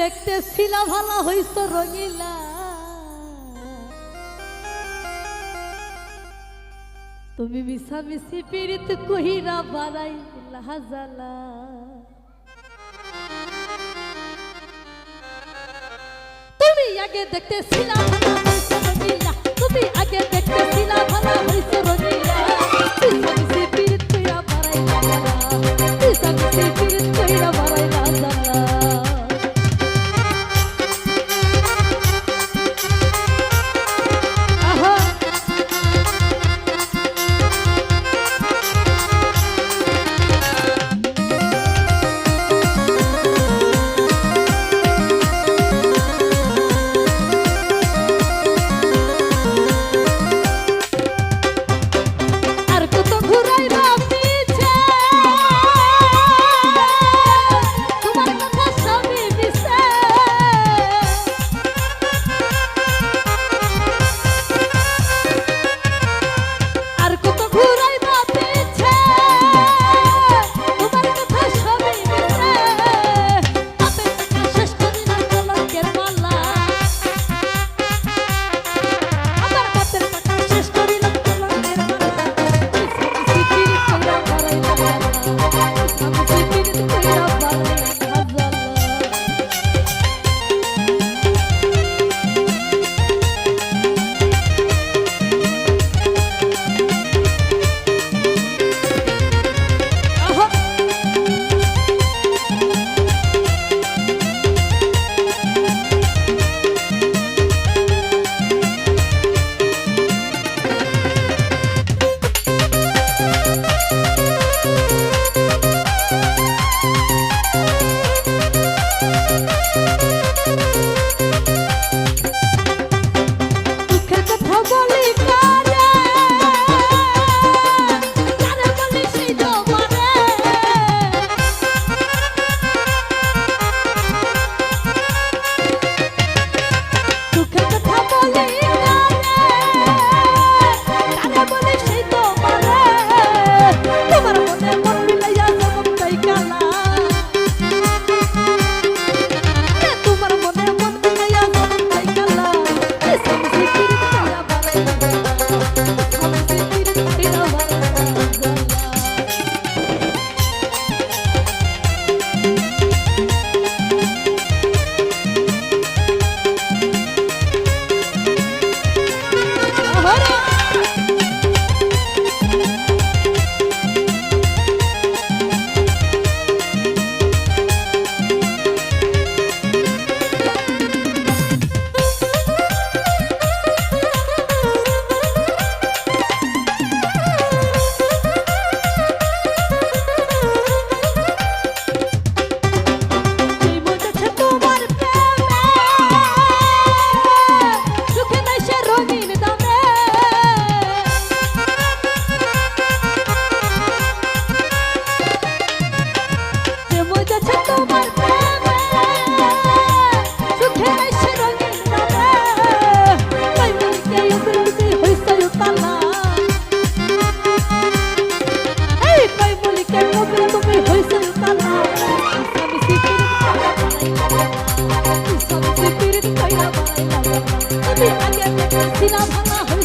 দেখতে শিলা ভালো হইস রঙিলা। তুমি মিশা মিশি পীড়িত কহিরা বাড়াই লাহাজালা তুমি আগে দেখতে শিলা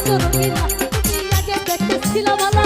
চরণে নাচতে তুমি আগে দেখেছিলাম